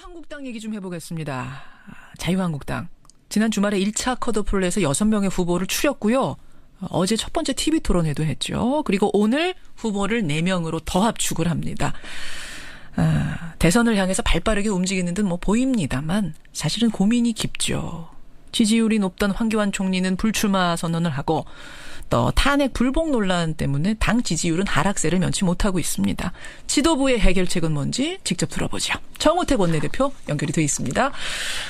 자유한국당 얘기 좀 해보겠습니다. 아, 자유한국당. 지난 주말에 1차 컷오프를 해서 6명의 후보를 추렸고요. 어제 첫 번째 TV 토론회도 했죠. 그리고 오늘 후보를 4명으로 더 합축을 합니다. 아, 대선을 향해서 발 빠르게 움직이는 듯 뭐 보입니다만 사실은 고민이 깊죠. 지지율이 높던 황교안 총리는 불출마 선언을 하고 또 탄핵 불복 논란 때문에 당 지지율은 하락세를 면치 못하고 있습니다. 지도부의 해결책은 뭔지 직접 들어보죠. 정우택 원내대표 연결이 돼 있습니다.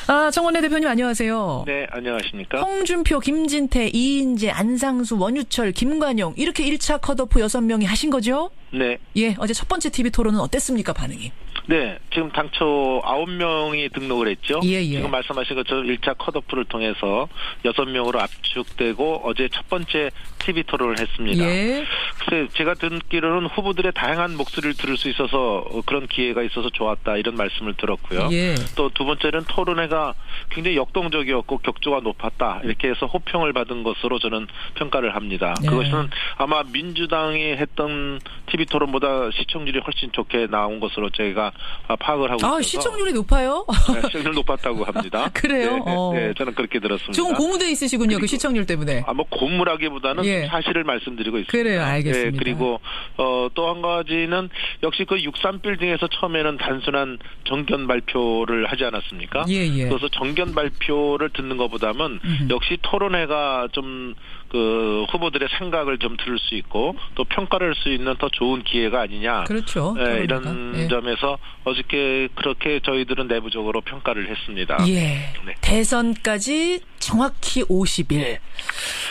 아, 정 원내대표님 안녕하세요. 네, 안녕하십니까? 홍준표, 김진태, 이인재, 안상수, 원유철, 김관용 이렇게 1차 컷오프 6명이 하신 거죠? 네. 예, 어제 첫 번째 TV 토론은 어땠습니까, 반응이? 네, 지금 당초 9명이 등록을 했죠. 예, 예. 지금 말씀하신 것처럼 1차 컷오프를 통해서 6명으로 압축되고 어제 첫 번째 TV 토론을 했습니다. 예. 글쎄, 제가 듣기로는 후보들의 다양한 목소리를 들을 수 있어서 그런 기회가 있어서 좋았다 이런 말씀을 들었고요. 예. 또두 번째는 토론회가 굉장히 역동적이었고 격조가 높았다 이렇게 해서 호평을 받은 것으로 저는 평가를 합니다. 네. 그것은 아마 민주당이 했던 TV 토론보다 시청률이 훨씬 좋게 나온 것으로 저희가 파악을 하고 아, 있어서 시청률이 높아요? 네, 시청률 높았다고 합니다. 그래요? 네, 어. 네, 저는 그렇게 들었습니다. 조금 고무돼 있으시군요, 그 시청률 때문에. 아, 뭐 고무라기보다는 예. 사실을 말씀드리고 있습니다. 그래요, 알겠습니다. 예, 그리고 어, 또 한 가지는 역시 그 63빌딩에서 처음에는 단순한 정견 발표를 하지 않았습니까? 예, 예. 그래서 정견 발표를 듣는 것보다는 음흠. 역시 토론회가 좀 그 후보들의 생각을 좀 들을 수 있고 또 평가를 할 수 있는 더 좋은 기회가 아니냐. 그렇죠. 예. 이런 예. 점에서 어저께 그렇게 저희들은 내부적으로 평가를 했습니다. 예. 네. 대선까지 정확히 50일.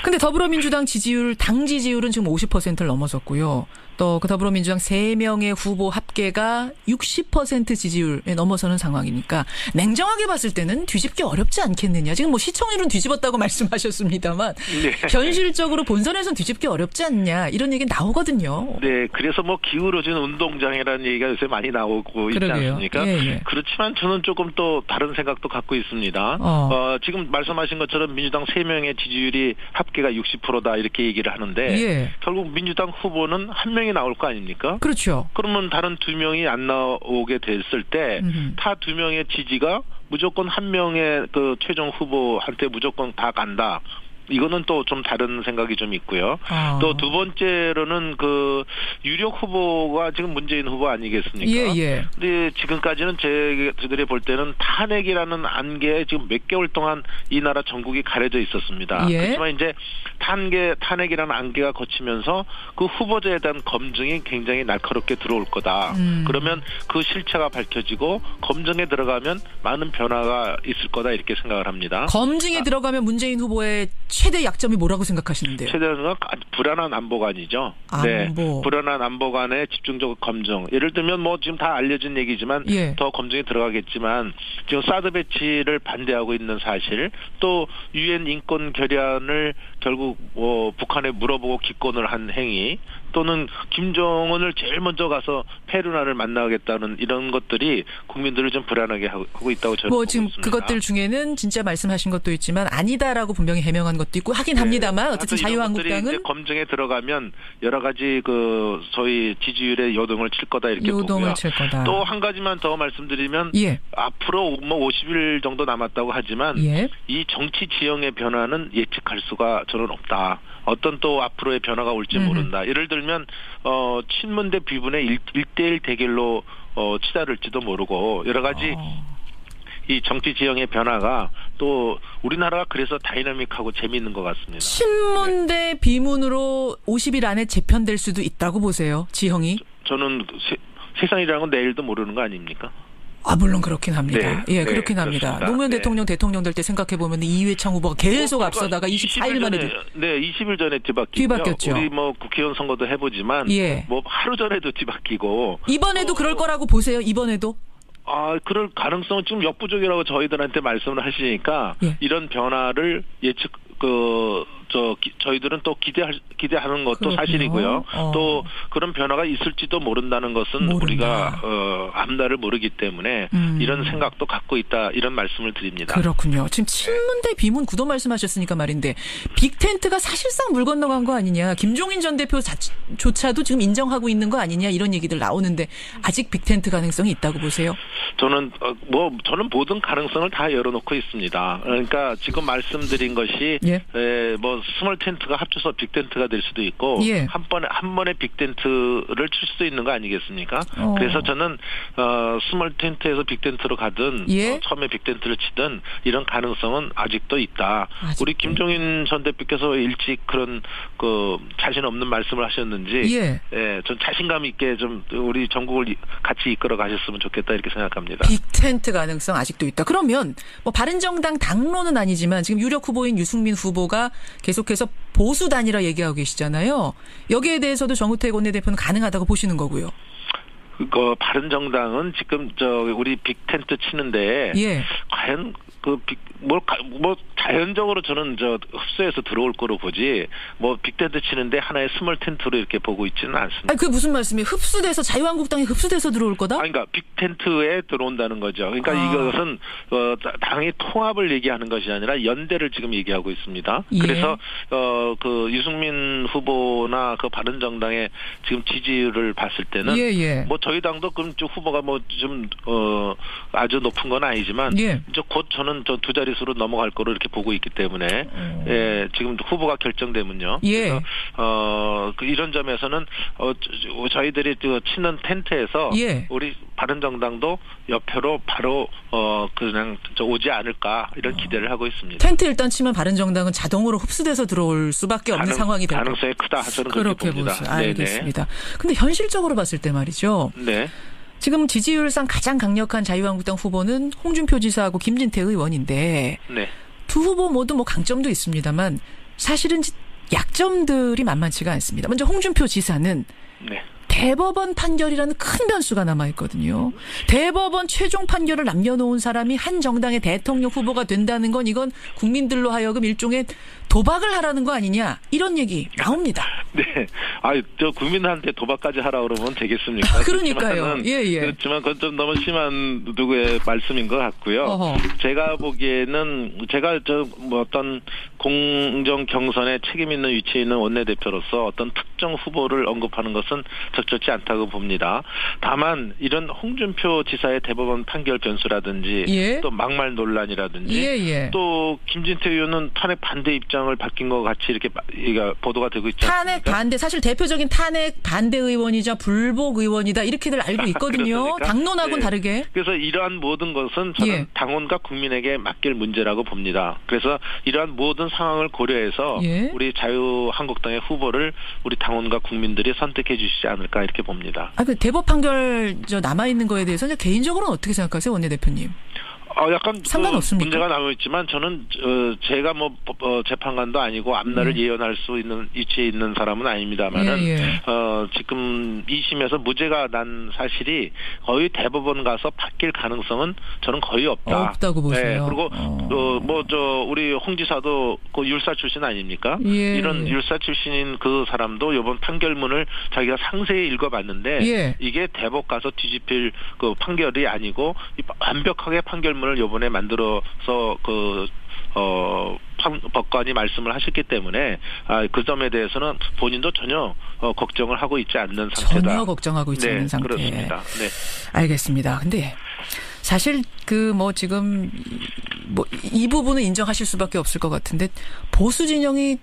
근데 더불어민주당 지지율, 당 지지율은 지금 50%를 넘어섰고요. 또 그 더불어민주당 3명의 후보 합계가 60% 지지율에 넘어서는 상황이니까 냉정하게 봤을 때는 뒤집기 어렵지 않겠느냐. 지금 뭐 시청률은 뒤집었다고 말씀하셨습니다만 네. 현실적으로 본선에선 뒤집기 어렵지 않냐. 이런 얘기 나오거든요. 네, 그래서 뭐 기울어진 운동장이라는 얘기가 요새 많이 나오고 있지 그러게요. 않습니까? 예, 예. 그렇지만 저는 조금 또 다른 생각도 갖고 있습니다. 어. 어, 지금 말씀하신 것처럼 민주당 3명의 지지율이 합계가 60%다 이렇게 얘기를 하는데 예. 결국 민주당 후보는 한 명이 나올 거 아닙니까? 그렇죠. 그러면 다른 두 명이 안 나오게 됐을 때. 타 두 명의 지지가 무조건 한 명의 그 최종 후보한테 무조건 다 간다. 이거는 또 좀 다른 생각이 좀 있고요. 아. 또두 번째로는 그 유력 후보가 지금 문재인 후보 아니겠습니까? 예, 예. 근데 지금까지는 제, 저들이 볼 때는 탄핵이라는 안개에 지금 몇 개월 동안 이 나라 전국이 가려져 있었습니다. 예. 그렇지만 이제 탄계, 탄핵이라는 안개가 거치면서 그 후보자에 대한 검증이 굉장히 날카롭게 들어올 거다. 음. 그러면 그 실체가 밝혀지고 검증에 들어가면 많은 변화가 있을 거다 이렇게 생각을 합니다. 검증에 들어가면 문재인 후보의 최대 약점이 뭐라고 생각하시는데요? 최대한 건 불안한 안보관이죠. 안보. 네, 불안한 안보관의 집중적 검증. 예를 들면 뭐 지금 다 알려진 얘기지만 예. 더 검증이 들어가겠지만 지금 사드 배치를 반대하고 있는 사실, 또 유엔 인권 결의안을 결국 뭐 북한에 물어보고 기권을 한 행위, 또는 김정은을 제일 먼저 가서 페루나를 만나겠다는 이런 것들이 국민들을 좀 불안하게 하고 있다고 저는 뭐 보고 지금 있습니다. 그것들 중에는 진짜 말씀하신 것도 있지만 아니다라고 분명히 해명한 것도 있고 하긴 네. 합니다만 어쨌든 자유한국당은 검증에 들어가면 여러 가지 그 소위 지지율에 요동을 칠 거다 이렇게 요동을 보고요. 칠 거다. 또한 가지만 더 말씀드리면 예. 앞으로 뭐 50일 정도 남았다고 하지만 예. 이 정치 지형의 변화는 예측할 수가 저는 없다. 어떤 또 앞으로의 변화가 올지 음흠. 모른다. 예를 들면 어 친문 대 비문의 일- 일대일 대결로 어 치달을지도 모르고 여러 가지 어. 이 정치 지형의 변화가 또 우리나라가 그래서 다이나믹하고 재미있는 것 같습니다. 친문 대 비문으로 50일 안에 재편될 수도 있다고 보세요. 지형이. 저 는 세, 세상이라는 건 내일도 모르는 거 아닙니까? 아 물론 그렇긴 합니다. 네, 예, 네, 그렇긴 합니다. 그렇습니다. 노무현 네. 대통령 대통령 될 때 생각해 보면 이회창 후보가 계속 뭐, 앞서다가 그러니까 24일 만에 전에, 네, 20일 전에 뒤바뀌고 뒤바뀌었죠. 우리 뭐 국회의원 선거도 해보지만 예. 뭐 하루 전에도 뒤바뀌고 이번에도 그럴 거라고 보세요. 이번에도. 아 그럴 가능성은 지금 역부족이라고 저희들한테 말씀을 하시니까 예. 이런 변화를 예측 그 저 기- 저희들은 또 기대할 기대하는 것도 그렇군요. 사실이고요. 어. 또 그런 변화가 있을지도 모른다는 것은 모른다. 우리가 어, 앞날을 모르기 때문에 음. 이런 생각도 갖고 있다 이런 말씀을 드립니다. 그렇군요. 지금 친문 대 비문 구도 말씀하셨으니까 말인데 빅텐트가 사실상 물 건너간 거 아니냐. 김종인 전 대표 자조차도 지금 인정하고 있는 거 아니냐 이런 얘기들 나오는데 아직 빅텐트 가능성이 있다고 보세요. 저는 어, 뭐 저는 모든 가능성을 다 열어놓고 있습니다. 그러니까 지금 말씀드린 것이 예. 에, 뭐 스몰 텐트가 합쳐서 빅 텐트가 될 수도 있고 예. 한 번에 한 번에 빅 텐트를 칠 수도 있는 거 아니겠습니까? 어. 그래서 저는 어, 스몰 텐트에서 빅 텐트로 가든 예. 어, 처음에 빅 텐트를 치든 이런 가능성은 아직도 있다. 아직도. 우리 김종인 전 대표께서 일찍 그런 그 자신 없는 말씀을 하셨는지 예. 예, 전 자신감 있게 좀 우리 전국을 이- 같이 이끌어 가셨으면 좋겠다 이렇게 생각합니다. 빅 텐트 가능성 아직도 있다. 그러면 뭐 바른정당 당론은 아니지만 지금 유력 후보인 유승민 후보가 계속해서 보수 단일화 얘기하고 계시잖아요. 여기에 대해서도 정우택 원내대표는 가능하다고 보시는 거고요. 그 바른 정당은 지금 저 우리 빅 텐트 치는데 예. 과연 그 빅 뭐뭐 자연적으로 저는 저 흡수해서 들어올 거로 보지 뭐빅 텐트 치는데 하나의 스몰 텐트로 이렇게 보고 있지는 않습니다. 아니 그게 무슨 말씀이에요? 흡수돼서 자유한국당이 흡수돼서 들어올 거다? 아니, 그러니까 빅 텐트에 들어온다는 거죠. 그러니까 아. 이것은 어, 당의 통합을 얘기하는 것이 아니라 연대를 지금 얘기하고 있습니다. 예. 그래서 어, 그 유승민 후보나 그 바른정당의 지금 지지율을 봤을 때는 예, 예. 뭐 저희 당도 그럼 좀 후보가 뭐 좀 어, 아주 높은 건 아니지만 예. 이제 곧 저는 저 두 자 릿수로 넘어갈 거로 이렇게 보고 있기 때문에 어. 예, 지금 후보가 결정되면요. 예. 그래서 어, 그 이런 점에서는 어, 저- 저희들이 그 치는 텐트에서 예. 우리 바른정당도 옆으로 바로 어 그냥 저 오지 않을까 이런 기대를 하고 있습니다. 텐트 일단 치면 바른정당은 자동으로 흡수돼서 들어올 수밖에 없는 가능- 상황이 될 거. 가능성이 크다 저는 그렇게 그렇게 봅니다. 보세요. 알겠습니다. 근데 현실적으로 봤을 때 말이죠. 네네. 네. 지금 지지율상 가장 강력한 자유한국당 후보는 홍준표 지사하고 김진태 의원인데 네. 두 후보 모두 뭐 강점도 있습니다만 사실은 지- 약점들이 만만치가 않습니다. 먼저 홍준표 지사는 네. 대법원 판결이라는 큰 변수가 남아 있거든요. 대법원 최종 판결을 남겨놓은 사람이 한 정당의 대통령 후보가 된다는 건 이건 국민들로 하여금 일종의 도박을 하라는 거 아니냐 이런 얘기 나옵니다. 네. 아, 저 국민한테 도박까지 하라 그러면 되겠습니까? 아, 그러니까요. 예, 예. 그렇지만 그건 좀 너무 심한 누구의 말씀인 것 같고요. 어허. 제가 보기에는 제가 저 뭐 어떤 공정 경선에 책임 있는 위치에 있는 원내대표로서 어떤 특정 후보를 언급하는 것은 적절치 않다고 봅니다. 다만 이런 홍준표 지사의 대법원 판결 변수라든지 예. 또 막말 논란이라든지 예, 예. 또 김진태 의원은 탄핵 반대 입장 을 밝힌 것 같이 이렇게 보도가 되고 있지 탄핵? 반대 사실 대표적인 탄핵 반대 의원이자 불복 의원이다 이렇게들 알고 있거든요. 당론하고는 네. 다르게. 그래서 이러한 모든 것은 저는 예. 당원과 국민에게 맡길 문제라고 봅니다. 그래서 이러한 모든 상황을 고려해서 예. 우리 자유한국당의 후보를 우리 당원과 국민들이 선택해 주시지 않을까 이렇게 봅니다. 아, 그 대법 판결 저 남아 있는 거에 대해서는 개인적으로는 어떻게 생각하세요, 원내 대표님? 어, 약간 그 상관없습니까? 문제가 남아 있지만 저는 어, 제가 뭐 법- 어, 재판관도 아니고 앞날을 예. 예언할 수 있는 위치에 있는 사람은 아닙니다만은 예, 예. 어, 지금 2심에서 무죄가 난 사실이 거의 대법원 가서 바뀔 가능성은 저는 거의 없다. 없다고 보세요. 네, 그리고 어. 뭐저 우리 홍 지사도 그 율사 출신 아닙니까? 예, 이런 예. 율사 출신인 그 사람도 이번 판결문을 자기가 상세히 읽어봤는데 예. 이게 대법 가서 뒤집힐 그 판결이 아니고 이 완벽하게 판결문을 요번에 만들어서 그 어, 판- 법관이 말씀을 하셨기 때문에 아, 그 점에 대해서는 본인도 전혀 어, 걱정을 하고 있지 않는 상태다. 전혀 걱정하고 있지 네, 않은 상태. 그렇습니다. 네. 알겠습니다. 근데 사실 그 뭐 지금 뭐 이 부분은 인정하실 수밖에 없을 것 같은데 보수 진영이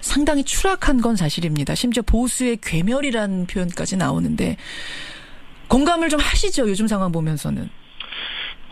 상당히 추락한 건 사실입니다. 심지어 보수의 괴멸이라는 표현까지 나오는데 공감을 좀 하시죠. 요즘 상황 보면서는.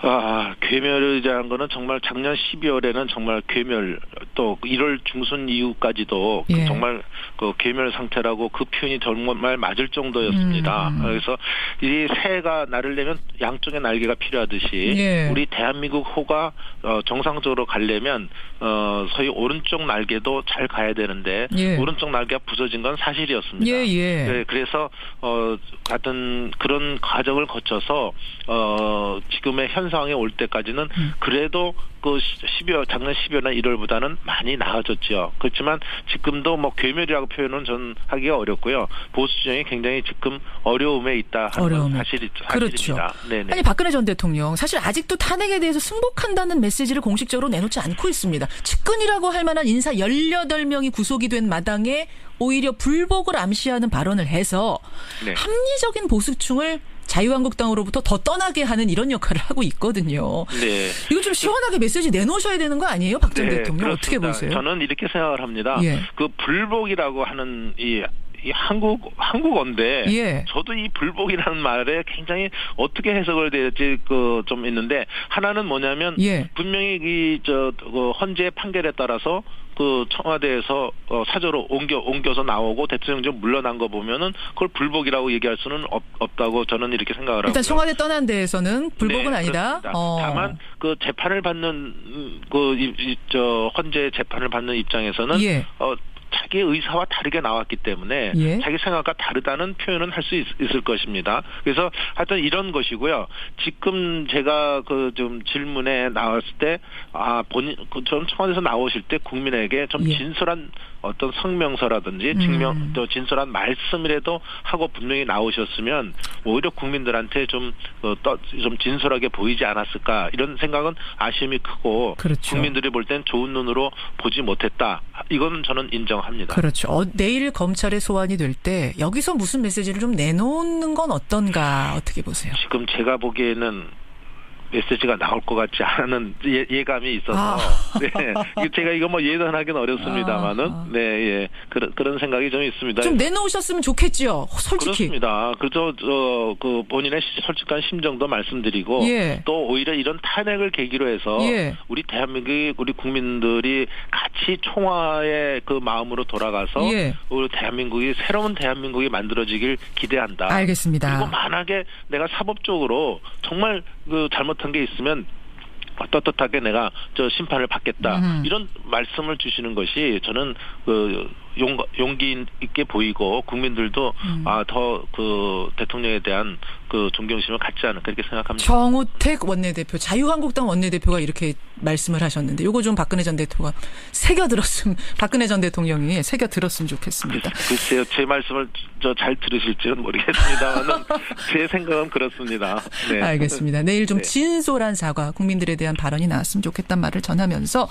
아, 괴멸이라는 거는 정말 작년 12월에는 정말 괴멸 또 1월 중순 이후까지도 그 예. 정말 그 괴멸 상태라고 그 표현이 정말 맞을 정도였습니다. 음. 그래서 이 새가 날을 내면 양쪽의 날개가 필요하듯이 예. 우리 대한민국 호가 어, 정상적으로 가려면 어, 소위 오른쪽 날개도 잘 가야 되는데 예. 오른쪽 날개가 부서진 건 사실이었습니다. 예, 예. 네, 그래서 어 같은 그런 과정을 거쳐서 어 지금의 현 상황에 올 때까지는 음. 그래도 그 12월 작년 12월이나 1월보다는 많이 나아졌죠. 그렇지만 지금도 뭐 괴멸이라고 표현은 전 하기가 어렵고요. 보수 진영이 굉장히 지금 어려움에 있다 하는 어려움에. 건 사실이, 그렇죠. 사실입니다. 네네. 아니 박근혜 전 대통령 사실 아직도 탄핵에 대해서 승복한다는 메시지를 공식적으로 내놓지 않고 있습니다. 측근이라고 할 만한 인사 18명이 구속이 된 마당에 오히려 불복을 암시하는 발언을 해서 네. 합리적인 보수층을 자유한국당으로부터 더 떠나게 하는 이런 역할을 하고 있거든요. 네. 이거 좀 시원하게 메시지 내놓으셔야 되는 거 아니에요, 박전 대통령? 어떻게 그렇습니다. 보세요? 저는 이렇게 생각을 합니다. 예. 그 불복이라고 하는 이, 이 한국 한국어인데 예. 저도 이 불복이라는 말에 굉장히 어떻게 해석을 될지 그 좀 있는데 하나는 뭐냐면 예. 분명히 이저 그 헌재 판결에 따라서 그 청와대에서 어, 사저로 옮겨 옮겨서 나오고 대통령 물러난 거 보면은 그걸 불복이라고 얘기할 수는 없, 없다고 저는 이렇게 생각을 하고 일단 청와대 떠난 데에서는 불복은 네, 아니다. 어. 다만 그 재판을 받는 음, 그저 헌재 재판을 받는 입장에서는 예. 어 자기 의사와 다르게 나왔기 때문에 예. 자기 생각과 다르다는 표현은 할 수 있을 것입니다. 그래서 하여튼 이런 것이고요. 지금 제가 그 좀 질문에 나왔을 때 아 본인 그좀 청와대에서 나오실 때 국민에게 좀 예. 진솔한 어떤 성명서라든지 음. 증명 또 진솔한 말씀이라도 하고 분명히 나오셨으면 오히려 국민들한테 좀, 어, 떠, 좀 진솔하게 보이지 않았을까 이런 생각은 아쉬움이 크고 그렇죠. 국민들이 볼 땐 좋은 눈으로 보지 못했다. 이건 저는 인정합니다. 그렇죠. 어, 내일 검찰에 소환이 될 때 여기서 무슨 메시지를 좀 내놓는 건 어떤가 어떻게 보세요? 지금 제가 보기에는 메시지가 나올 것 같지 않은 예, 감이 있어서 아. 네 제가 이거 뭐 예단하기는 어렵습니다만은 아. 네 예 그런 그런 생각이 좀 있습니다. 좀 내놓으셨으면 좋겠지요. 솔직히. 그렇습니다. 그래서 저그 본인의 시- 솔직한 심정도 말씀드리고 예. 또 오히려 이런 탄핵을 계기로 해서 예. 우리 대한민국이 우리 국민들이 같이 총화의 그 마음으로 돌아가서 예. 우리 대한민국이 새로운 대한민국이 만들어지길 기대한다. 알겠습니다. 그리고 만약에 내가 사법적으로 정말 그 잘못한 게 있으면 떳떳하게 내가 저 심판을 받겠다 음. 이런 말씀을 주시는 것이 저는 그 용, 용기 있게 보이고 국민들도 음. 아더 그 대통령에 대한 그 존경심을 갖지 않을까 그렇게 생각합니다. 정우택 원내대표, 자유한국당 원내대표가 이렇게 말씀을 하셨는데 요거 좀 박근혜 전 대통령가 새겨 들었으면 박근혜 전 대통령이 새겨 들었으면 좋겠습니다. 글쎄요, 제 말씀을 저 잘 들으실지는 모르겠습니다만은 제 생각은 그렇습니다. 네. 알겠습니다. 내일 좀 네. 진솔한 사과, 국민들에 대한 발언이 나왔으면 좋겠단 말을 전하면서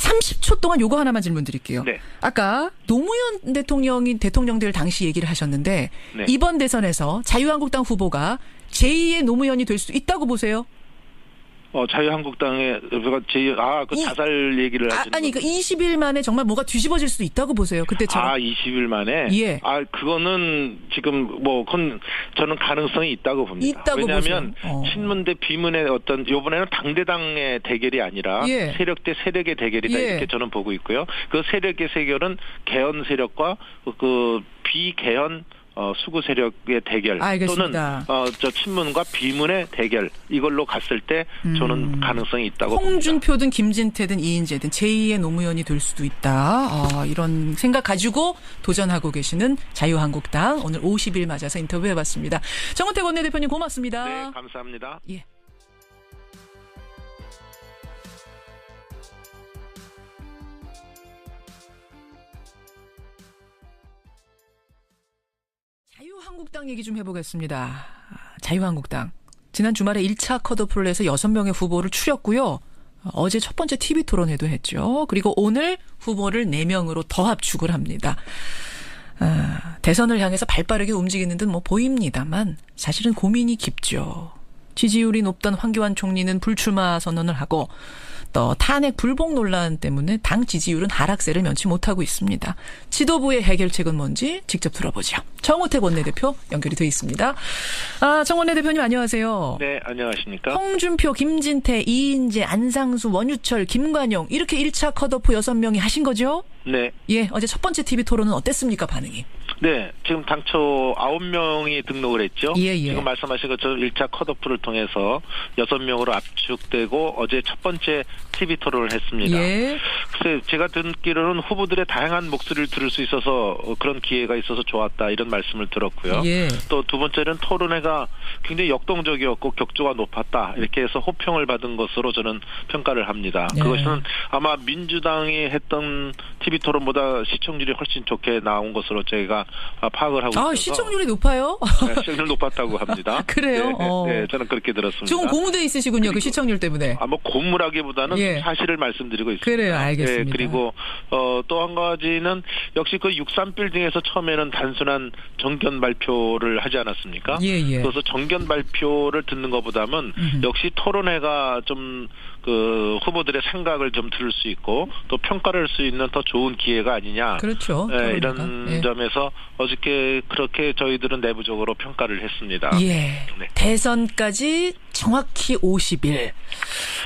30초 동안 요거 하나만 질문 드릴게요. 네. 아까 노무현 대통령이 대통령 될 당시 얘기를 하셨는데 네. 이번 대선에서 자유한국당 후보가 제2의 노무현이 될 수 있다고 보세요? 어, 자유한국당의 제 아그 이- 자살 얘기를 아, 아니 그 20일 만에 정말 뭐가 뒤집어질 수 있다고 보세요. 그때처럼. 아, 20일 만에? 예. 아, 그거는 지금 뭐, 그건 저는 가능성이 있다고 봅니다. 있다고 왜냐하면. 어. 친문 대 비문의 어떤, 요번에는 당대당의 대결이 아니라 예. 세력 대 세력의 대결이다. 예. 이렇게 저는 보고 있고요. 그 세력의 세결은 개헌 세력과 그 비개헌 어, 수구 세력의 대결 알겠습니다. 또는 어, 저 친문과 비문의 대결 이걸로 갔을 때 저는 가능성이 있다고. 음. 홍준표든 김진태든 이인재든 제2의 노무현이 될 수도 있다. 아, 이런 생각 가지고 도전하고 계시는 자유한국당 오늘 50일 맞아서 인터뷰해봤습니다. 정은택 원내대표님 고맙습니다. 네, 감사합니다. 예. 자유한국당 얘기 좀 해보겠습니다. 아, 자유한국당. 지난 주말에 1차 컷오프를 해서 6명의 후보를 추렸고요. 어제 첫 번째 TV 토론회도 했죠. 그리고 오늘 후보를 4명으로 더 합축을 합니다. 아, 대선을 향해서 발 빠르게 움직이는 듯 뭐 보입니다만 사실은 고민이 깊죠. 지지율이 높던 황교안 총리는 불출마 선언을 하고 또 탄핵 불복 논란 때문에 당 지지율은 하락세를 면치 못하고 있습니다. 지도부의 해결책은 뭔지 직접 들어보죠. 정우택 원내대표 연결이 돼 있습니다. 아, 정 원내대표님 안녕하세요. 네, 안녕하십니까? 홍준표, 김진태, 이인재, 안상수, 원유철, 김관용 이렇게 1차 컷오프 6명이 하신 거죠? 네. 예, 어제 첫 번째 TV 토론은 어땠습니까, 반응이? 네, 지금 당초 9명이 등록을 했죠. 예, 예. 지금 말씀하신 것처럼 1차 컷오프를 통해서 6명으로 압축되고 어제 첫 번째 TV 토론을 했습니다. 예. 글쎄 제가 듣기로는 후보들의 다양한 목소리를 들을 수 있어서 어, 그런 기회가 있어서 좋았다 이런 말씀을 들었고요. 예. 또두 번째는 토론회가 굉장히 역동적이었고 격조가 높았다 이렇게 해서 호평을 받은 것으로 저는 평가를 합니다. 예. 그것은 아마 민주당이 했던 TV 토론보다 시청률이 훨씬 좋게 나온 것으로 제가 아, 파악을 하고 아, 있어서 시청률이 높아요? 네, 시청률 높았다고 합니다. 그래요? 네, 어. 네, 저는 그렇게 들었습니다. 좀 고무돼 있으시군요. 그 시청률 때문에. 아, 뭐 고무라기보다는 예. 사실을 말씀드리고 있습니다. 그래요, 알겠습니다. 예, 그리고 어, 또 한 가지는 역시 그 63빌딩에서 처음에는 단순한 정견 발표를 하지 않았습니까? 예, 예. 그래서 정견 발표를 듣는 것보다는 음흠. 역시 토론회가 좀그 후보들의 생각을 좀 들을 수 있고 또 평가를 할 수 있는 더 좋은 기회가 아니냐. 그렇죠. 예. 이런 예. 점에서 어저께 그렇게 저희들은 내부적으로 평가를 했습니다. 예. 네. 대선까지 정확히 50일.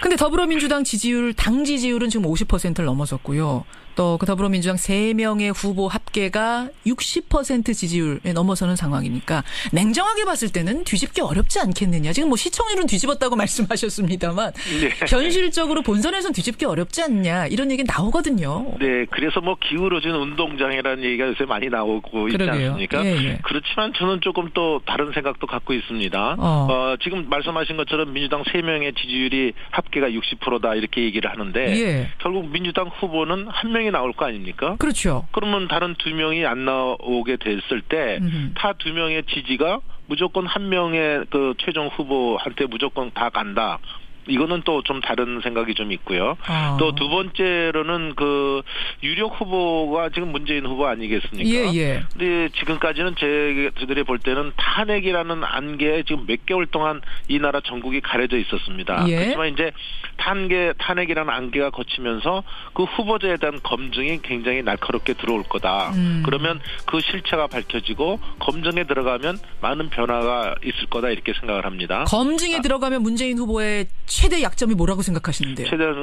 근데 더불어민주당 지지율, 당 지지율은 지금 50%를 넘어섰고요. 또 그 더불어민주당 3명의 후보 합계가 60% 지지율에 넘어서는 상황이니까 냉정하게 봤을 때는 뒤집기 어렵지 않겠느냐. 지금 뭐 시청률은 뒤집었다고 말씀하셨습니다만 네. 현실적으로 본선에선 뒤집기 어렵지 않냐. 이런 얘기 나오거든요. 네, 그래서 뭐 기울어진 운동장이라는 얘기가 요새 많이 나오고 있지 그러게요. 않습니까? 예, 예. 그렇지만 저는 조금 또 다른 생각도 갖고 있습니다. 어. 어, 지금 말씀하신 것처럼 민주당 3명의 지지율이 합계가 60%다 이렇게 얘기를 하는데 예. 결국 민주당 후보는 한 명이 나올 거 아닙니까? 그렇죠. 그러면 다른 두 명이 안 나오게 됐을 때. 타두 명의 지지가 무조건 한 명의 그 최종 후보한테 무조건 다 간다. 이거는 또 좀 다른 생각이 좀 있고요. 아. 또두 번째로는 그 유력 후보가 지금 문재인 후보 아니겠습니까? 예, 예. 근데 지금까지는 제, 저들이 볼 때는 탄핵이라는 안개에 지금 몇 개월 동안 이 나라 전국이 가려져 있었습니다. 예. 그렇지만 이제 탄계, 탄핵이라는 안개가 거치면서 그 후보자에 대한 검증이 굉장히 날카롭게 들어올 거다. 음. 그러면 그 실체가 밝혀지고 검증에 들어가면 많은 변화가 있을 거다 이렇게 생각을 합니다. 검증에 들어가면 문재인 후보의 최대 약점이 뭐라고 생각하시는데요? 최대한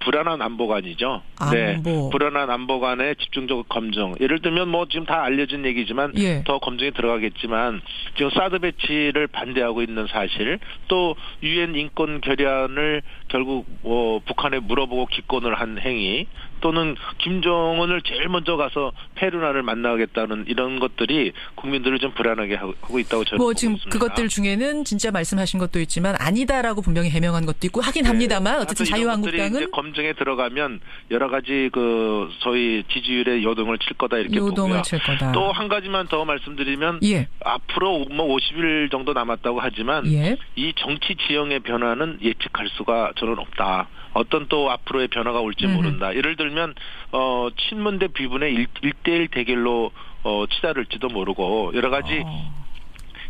불안한 안보관이죠. 네. 안보. 불안한 안보관의 집중적 검증. 예를 들면 뭐 지금 다 알려진 얘기지만 예. 더 검증에 들어가겠지만 지금 사드 배치를 반대하고 있는 사실 또 유엔 인권 결의안을 결국 뭐 북한에 물어보고 기권을 한 행위 또는 김정은을 제일 먼저 가서 페루나를 만나겠다는 이런 것들이 국민들을 좀 불안하게 하고 있다고 저는 뭐 보고 지금 있습니다. 그것들 중에는 진짜 말씀하신 것도 있지만 아니다라고 분명히 해명한 것도 있고 하긴 합니다만 어쨌든 자유한국당은 검증에 들어가면 여러 가지 그 소위 지지율에 요동을 칠 거다 이렇게 요동을 보고요. 칠 거다. 또한 가지만 더 말씀드리면 예. 앞으로 뭐 50일 정도 남았다고 하지만 예. 이 정치 지형의 변화는 예측할 수가 저는 없다. 어떤 또 앞으로의 변화가 올지 음흠. 모른다. 예를 들면 어 친문 대 비문의 일 1대1 대결로 어 치달을지도 모르고 여러 가지 어.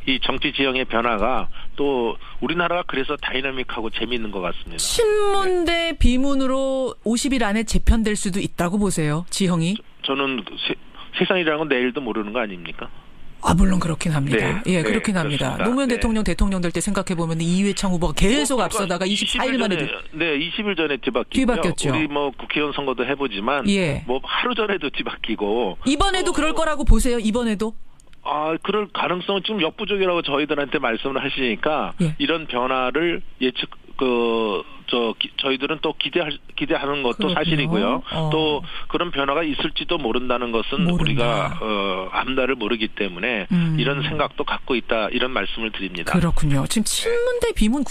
이 정치 지형의 변화가 또 우리나라가 그래서 다이나믹하고 재미있는 것 같습니다. 친문 대 비문으로 50일 안에 재편될 수도 있다고 보세요. 지형이. 저 는 세, 세상이라는 건 내일도 모르는 거 아닙니까? 아 물론 그렇긴 합니다. 네, 예, 네, 그렇긴 합니다. 그렇습니다. 노무현 네. 대통령 대통령 될 때 생각해 보면 이회창 후보가 계속 뭐, 앞서다가 20일 24일 만에 전에, 네, 20일 전에 뒤바뀌고 뒤바뀌었죠. 우리 뭐 국회의원 선거도 해보지만 예. 뭐 하루 전에도 뒤바뀌고 이번에도 그럴 거라고 보세요. 이번에도. 아 그럴 가능성은 지금 역부족이라고 저희들한테 말씀을 하시니까 예. 이런 변화를 예측 그 저 저희들은 또 기대할 기대하는 것도 그렇군요. 사실이고요. 어. 또 그런 변화가 있을지도 모른다는 것은 모른다. 우리가 어 앞날을 모르기 때문에 음. 이런 생각도 갖고 있다 이런 말씀을 드립니다. 그렇군요. 지금 친문 대 비문